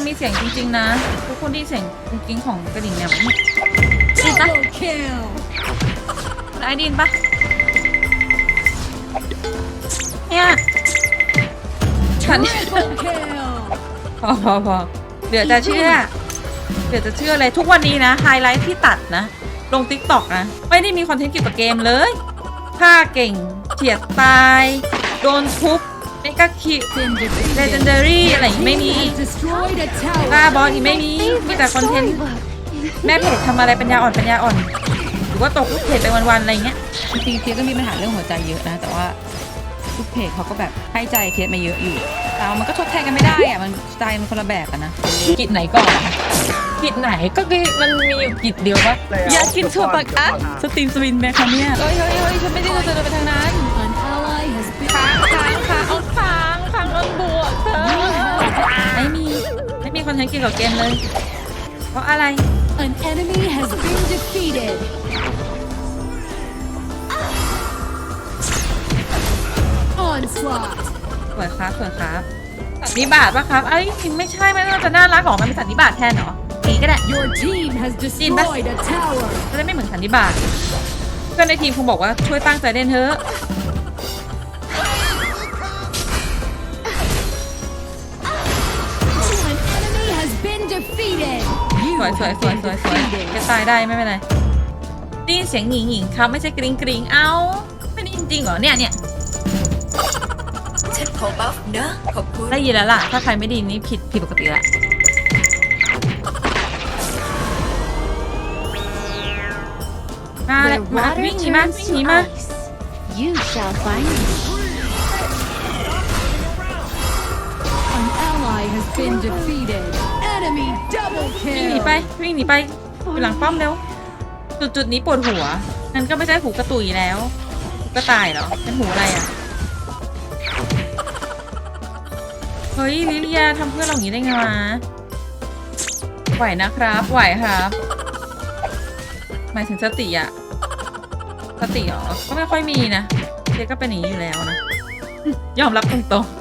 มันมีเสียงจริง ๆ นะ ทุกคนได้ยินเสียงกุ้งกิ้งของกระดิ่งเนี่ยมันดีปะ Double kill. คุณไอดินปะเนี่ยฉัน Triple kill. พอพอพอเดี๋ยวจะเชื่อ เดี๋ยวจะเชื่อเลยทุกวันนี้นะไฮไลท์ที่ตัดนะ ลง t ิ k t o k นะ ไม่ได้มีคอนเทนต์เกี่ยวกับเกมเลยฆ่าเก่งเฉียดตาย โดนทุบ เมกาคิว Been เลเจน defeated. เดอรี่อะไรอย่างงี้ไม่มี Has destroyed a กล้า tower. บอสอีกไม่มี มีแต่คอนเทนต์แม่เพจทำอะไรปัญญาอ่อนปัญญาอ่อน หรือว่าตกลูกเพจไปวันๆอะไรอย่างเงี้ยจริงๆเพียก็มีปัญหาเรื่องหัวใจเยอะนะ แต่ว่าลูกเพจเขาก็แบบให้ใจเพียมาเยอะอยู่แต่ว่ามันก็ทดแทนกันไม่ได้อะมันสไตล์มันคนละแบบกันนะกิจไหนก่อนกิจไหนก็คือมันมีอยู่กิจเดียวปะอยากกินถั่วปักอะสตรีมสวินไหมคะเนี่ยเฮ้ยเฮ้ยเฮ้ยฉันไม่ได้จะเดินไปทางนั้น ไม่มีคอนเทนต์เกี่ยวกับเกมเลย เพราะอะไร An enemy has been defeated. Onslaught. สวยครับสวยครับสันนิบาตปะครับเอ้ยไม่ใช่ไม่น่าจะน่ารักหรอมันเป็นสันนิบาตแทนเหรอนีก็ได้ Your team has destroyed a tower. จะได้ไม่เหมือนสันนิบาตเพื่อนในทีมคงบอกว่าช่วยตั้งใจเล่นเถอะ ส You วยสวย have สวย been สวยสวย defeated. จะตายได้ไม่เป็นไรได้ยินเสียงหญิงหญิงครับไม่ใช่กริ๊งกริ๊งเอ้าไม่ได้ยินจริงเหรอเนี่ยเนี่ยฉันขอบัฟนะขอบคุณได้ยินแล้วล่ะ ถ้าใครไม่ได้ยินนี่ผิดผิดปกติละมาเลย Where มา water วิ่งหนีมา turns วิ่งหนี to มา ice, you shall find me. An ally has been defeated. Enemy double วิ่งหนีไปวิ่งหนีไปอยู่หลังป้อมเร็วจุดจุดนี้ปวดหัวนั่นก็ไม่ใช่หูกระตุยแล้วหูกระต่ายเหรอเป็นหูอะไรอะเฮ้ยลิเลียทำเพื่อนเราอย่างนี้ได้ไงวะไหวนะครับไหวครับหมายถึงสติอะสติเหรอก็ไม่ค่อยมีนะเจ๊ก็เป็นอย่างนี้อยู่แล้วนะ ยอมรับตรงๆ